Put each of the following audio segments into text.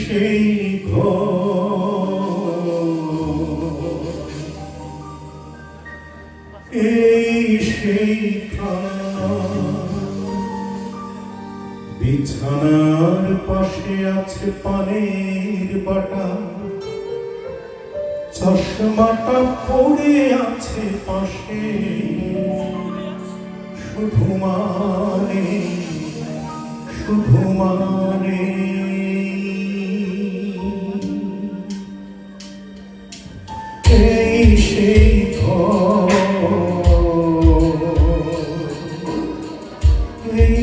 সেই এই সেই বিছানার পাশে আছে পানের বাটা। চশমাটা পড়ে আছে পাশে। শুধু মানে শুধু মানে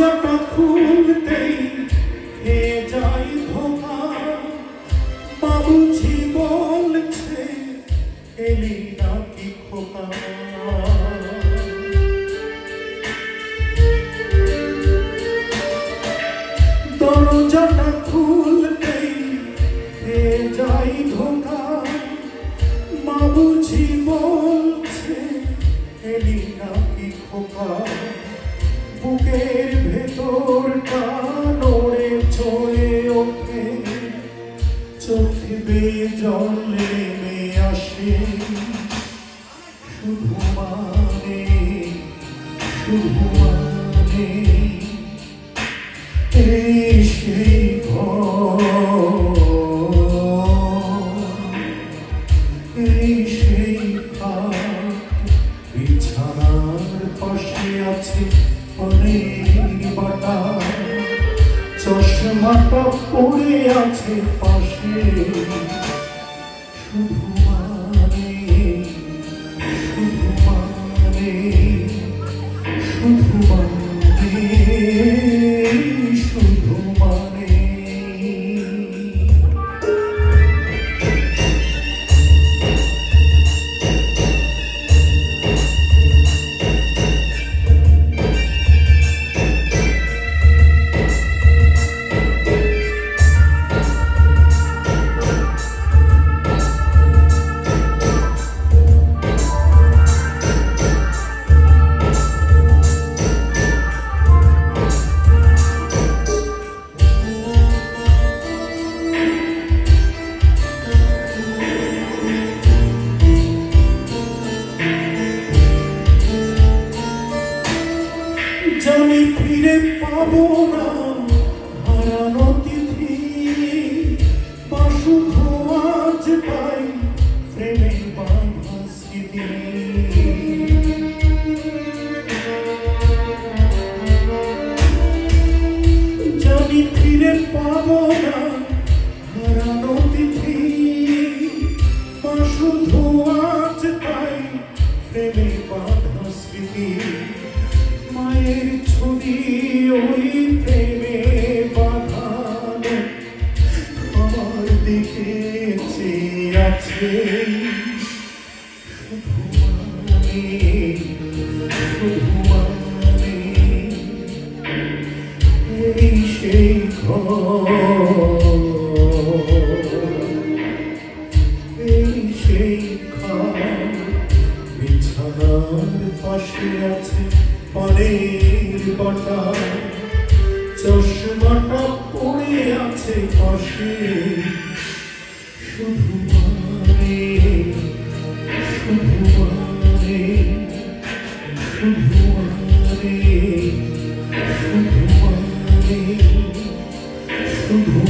দরজাটা খুলতেই খেয়ে যাই ধোকা বাবুজি বলছে এলি নাকি খোকা। দরজাটা খুলতেই খেয়ে যাই ধোকা বাবুজি বলছে এলি নাকি খোকা। বুকের ভেতরটা নড়ে চড়ে ওঠে। চোখে বেয়ে জল নেমে আসে। শুধু মানে শুধু মানে। এই চশমাটা পড়ে আছে পাশে। শুধু শুধু আজ পাই প্রেমের বাঁধা স্মৃতি ওই প্রেমে বাঁধানো আমার দিকে চেয়ে আছে। সেই এই পাশে আছে। পানের বাটা চশমাটা পড়ে আছে পাশে। শুধু মানে শুধু মানে শুধু মানে শুধু